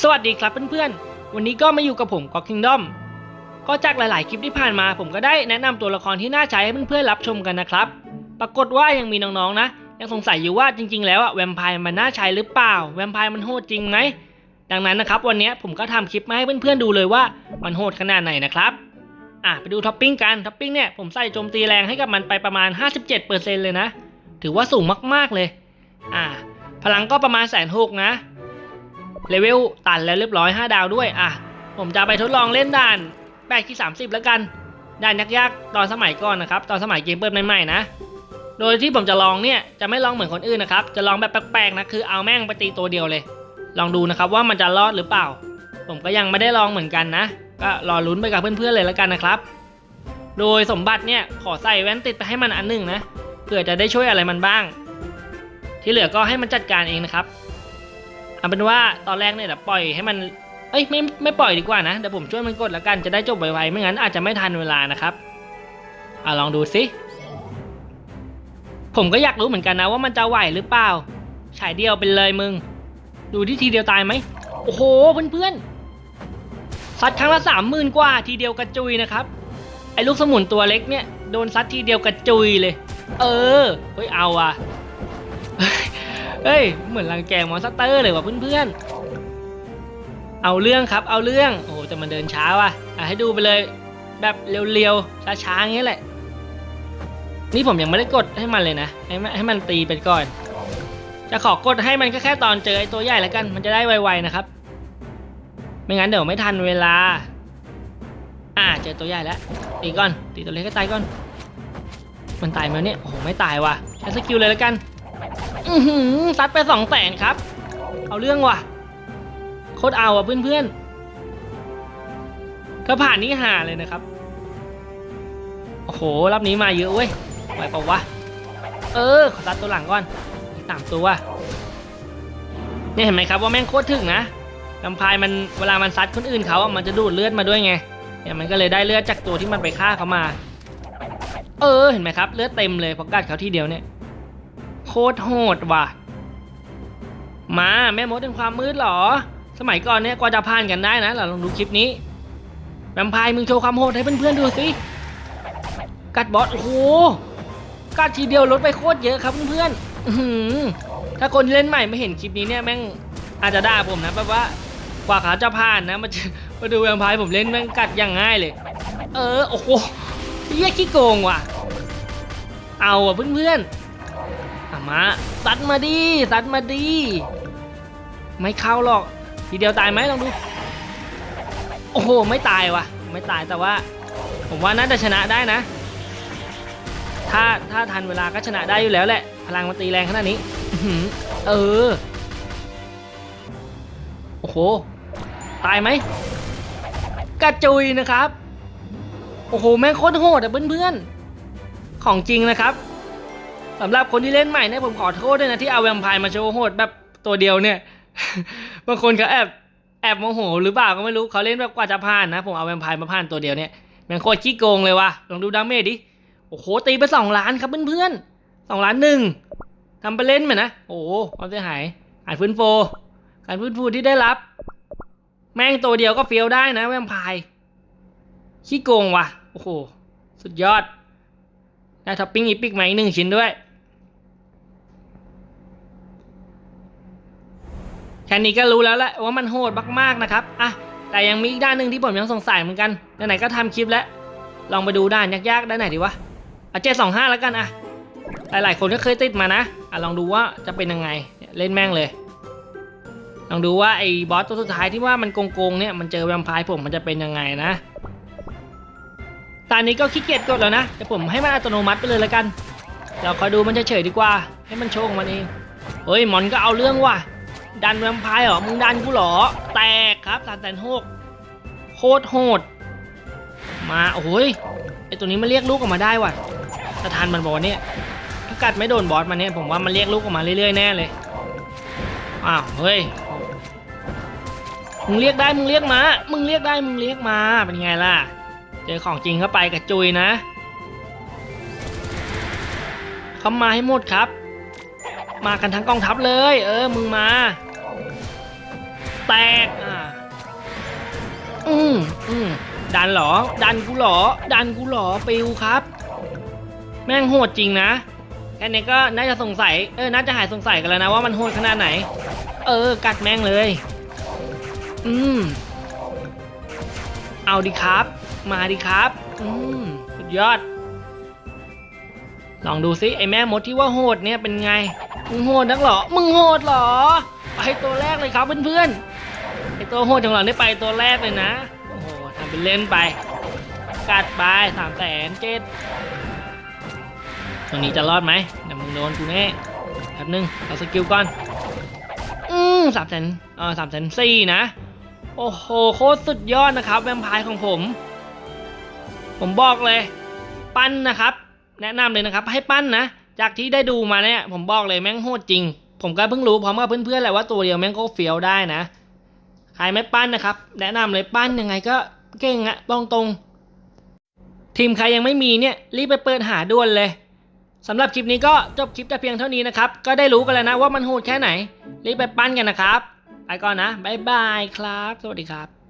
สวัสดีครับเพื่อนๆ วันนี้ก็มาอยู่กับผมก็คิงดอมก็จากหลายๆคลิปที่ผ่านมา ผมก็ได้แนะนำตัวละครที่น่าใช้ให้เพื่อนๆรับชมกันนะครับ ปรากฏว่ายังมีน้องๆนะ ยังสงสัยอยู่ว่าจริง ๆ แล้วอะแวมไพร์มันน่าใช้หรือเปล่า แวมไพร์มันโหดจริงไหมดังนั้นนะครับวันนี้ผมก็ทำคลิปมาให้เพื่อนๆดูเลยว่ามันโหดขนาดไหนนะครับอะไปดูท็อปปิ้งกันท็อปปิ้งเนี่ยผมใส่โจมตีแรงให้กับมันไปประมาณ 57%เลยนะ ถือว่าสูงมากๆเลย อะพลังก็ประมาณแสนหกนะ เลเวลตันแล้วเรียบร้อย 5 ดาวด้วย อะ ผมจะไปทดลองเล่นด่าน8ที่ 30 แล้วกัน ด่านยากๆ ตอนสมัยก่อนนะครับ ตอนสมัยเกมเปิดใหม่ๆนะ โดยที่ผมจะลองเนี่ย จะไม่ลองเหมือนคนอื่นนะครับ จะลองแบบแปลกๆนะ คือเอาแม่งไปตีตัวเดียวเลย ลองดูนะครับว่ามันจะรอดหรือเปล่า ผมก็ยังไม่ได้ลองเหมือนกันนะ ก็รอลุ้นไปกับเพื่อนๆเลยแล้วกันนะครับ โดยสมบัติเนี่ย ขอใส่แว่นติดไปให้มันอันหนึ่งนะเพื่อจะได้ช่วยอะไรมันบ้าง ที่เหลือก็ให้มันจัดการเองนะครับ เอาเป็นว่าตอนแรกเนี่ยเดี๋ยวปล่อยให้มันเอ้ยไม่ไม่ปล่อยดีกว่านะเดี๋ยวผมช่วยมันกดแล้วกันจะได้จบไวๆไม่งั้นอาจจะไม่ทันเวลานะครับอะลองดูสิผมก็อยากรู้เหมือนกันนะว่ามันจะไหวหรือเปล่าฉายเดียวเป็นเลยมึง ดูที่ทีเดียวตายไหมโอ้โหเพื่อนๆซัดครั้งละสามหมื่นกว่าทีเดียวกระจุยนะครับไอ้ลูกสมุนตัวเล็กเนี่ยโดนซัดทีเดียวกระจุยเลย เออเฮ้ยเอาอะ เฮ้ย เหมือนรังแกมอนสเตอร์เลยว่ะเพื่อนๆ เอาเรื่องครับ เอาเรื่อง โอ้โหแต่มันเดินช้าว่ะอะให้ดูไปเลย แบบเร็วๆ ช้าๆอย่างเงี้แหละ นี่ผมยังไม่ได้กดให้มันเลยนะ ให้มันให้มันตีไปก่อน จะขอกดให้มันแค่แค่ตอนเจอไอ้ตัวใหญ่แล้วกัน มันจะได้ไวๆนะครับ ไม่งั้นเดี๋ยวไม่ทันเวลา อ่าเจอตัวใหญ่แล้ว ตีก่อน ตีตัวเล็กก็ตายก่อน มันตายไหมเนี่ย โอ้โห ไม่ตายว่ะ ใช้สกิลเลยแล้วกัน ซัดไปสองแสนครับ เอาเรื่องว่ะ โคตรเอาอะเพื่อนๆถ้าผ่านนี่หาเลยนะครับ โอ้โหรอบนี้มาเยอะเว้ยไหวเปล่าวะ เออขอซัดตัวหลังก่อนอีกสามตัวเนี่ยเห็นไหมครับว่าแม่งโคตรถึงนะลำพายมันเวลามันซัดคนอื่นเขาอะมันจะดูดเลือดมาด้วยไง เนี่ยมันก็เลยได้เลือดจากตัวที่มันไปฆ่าเขามา เออเห็นไหมครับ เลือดเต็มเลยพราะกัดเขาทีเดียวเนี่ย โคตรโหดว่ะ มาแม่มดเป็นความมืดหรอ สมัยก่อนเนี่ยกว่าจะผ่านกันได้นะเราลองดูคลิปนี้แวมไพร์มึงโชว์ความโหดให้เพื่อนๆดูสิกัดบอสโอ้โหกัดทีเดียวลดไปโคตรเยอะครับเพื่อนๆถ้าคนเล่นใหม่ไม่เห็นคลิปนี้เนี่ยแม่งอาจจะด่าผมนะแบบว่ากว่าขาจะผ่านนะมาจอมาดูแวมไพร์ผมเล่นแม่งกัดอย่างง่ายเลย เออโอ้โหเยี่ยขี้โกงว่ะ เอาอะเพื่อนๆ มาซัดมาดิซัดมาดิไม่เข้าหรอก ทีเดียวตายไหมลองดู โอ้โห ไม่ตายวะไม่ตายแต่ว่า ผมว่าน่าจะชนะได้นะ ถ้าถ้าทันเวลาก็ชนะได้อยู่แล้วแหละ พลังมันตีแรงขนาดนี้เออ โอ้โห ตายไหมกระจุยนะครับ โอ้โห แม่งโคตรโหดอะเพื่อนๆ ของจริงนะครับ สำหรับคนที่เล่นใหม่เนี่ยผมขอโทษด้วยนะที่เอาแวมไพร์มาโชว์โหดแบบตัวเดียวเนี่ย บางคนเขาแอบแอบโมโหหรือเปล่าก็ไม่รู้เขาเล่นแบบกว่าจะผ่านนะ ผมเอาแวมไพร์มาผ่านตัวเดียวเนี่ยแมันโคตรขี้โกงเลยว่ะลองดูดาเมจดิโอ้โหตีไปสองล้านครับเพื่อนๆสองล้านหนึ่งทำไปเล่นไหมนะโอ้โหความเสียหายหายฟื้นฟูการฟื้นฟูที่ได้รับ แม่งตัวเดียวก็เฟี้ยวได้นะแวมไพร์ขี้โกงว่ะโอ้โหสุดยอด ได้ท็อปปิ้งอีพิกมาอีกหนึ่งชิ้นด้วย แค่นี้ก็รู้แล้วแหละว่ามันโหดมากๆนะครับ อะ แต่ยังมีอีกด้านหนึ่งที่ผมยังสงสัยเหมือนกัน ไหนๆก็ทำคลิปแล้ว ลองไปดูด้านยากๆด้านไหนดีวะอะเจ็ดสองห้าแล้วกันอะ หลายๆคนก็เคยติดมานะ อะลองดูว่าจะเป็นยังไงเนี่ยเล่นแม่งเลย ลองดูว่าไอ้บอสตัวสุดท้ายที่ว่ามันโกงๆเนี่ยมันเจอแวมไพร์ผมมันจะเป็นยังไงนะ ตอนนี้ก็ขี้เกียจกดแล้วนะแต่ผมให้มันอัตโนมัติไปเลยแล้วกัน เราคอยดูมันจะเฉยดีกว่า ให้มันโชว์ของมันเองเฮ้ยมอนก็เอาเรื่องว่ะ ดันแวมไพร์เหรอมึงดันกูเหรอ แตกครับสามแสนหกโคตรโหด มาโอ้ยไอตัวนี้มันเรียกลูกออกมาได้ว่ะถ้าทันมันบอกเนี่ยถ้ากัดไม่โดนบอสมันเนี่ยผมว่ามันเรียกลูกออกมาเรื่อยๆแน่เลยอ้าวเฮ้ยมึงเรียกได้มึงเรียกมา มึงเรียกได้มึงเรียกมาเป็นไงล่ะ เจอของจริงเข้าไปกระจุยนะ เข้ามาให้หมดครับ มากันทั้งกองทัพเลย เออ มึงมา แตกอะอืมอืมดันหรอ ดันกูหรอ ดันกูหรอปิวครับ แม่งโหดจริงนะ แค่นี้ก็น่าจะสงสัย เออ น่าจะหายสงสัยกันแล้วนะว่ามันโหดขนาดไหน เออ กัดแม่งเลย อืม เอาดีครับ มาดิครับ อืมสุดยอด ลองดูซิไอ้แม่มดที่ว่าโหดเนี่ยเป็นไง มึงโหดนักเหรอ มึงโหดเหรอ ไปตัวแรกเลยครับเพื่อนๆ ไอ้ตัวโหดของเราได้ไปตัวแรกเลยนะ โอ้โหทำเป็นเล่นไป กัดไปสามแสนเจ็ดตรงนี้จะรอดไหมเดี๋ยวมึงโดนกูแน่แป๊บนึงเอาสกิลก่อน อืมสามแสนเออสามแสนสี่นะ โอ้โห โคตรสุดยอดนะครับ แวมไพร์ของผม ผมบอกเลย ปั้นนะครับ แนะนำเลยนะครับ ให้ปั้นนะ จากที่ได้ดูมาเนี่ย ผมบอกเลยแม่งโหดจริง ผมก็เพิ่งรู้พร้อมกับเพื่อนๆแหละว่าตัวเดียวแม่งก็เฟี้ยวได้นะ ใครไม่ปั้นนะครับ แนะนำเลยปั้นยังไงก็เก่งอะตรงตรงๆทีมใครยังไม่มีเนี่ยรีบไปเปิดหาด่วนเลยสำหรับคลิปนี้ก็จบคลิปแต่เพียงเท่านี้นะครับ ก็ได้รู้กันแล้วนะว่ามันโหดแค่ไหน รีบไปปั้นกันนะครับ ไปก่อนนะ บ๊ายบายครับ สวัสดีครับ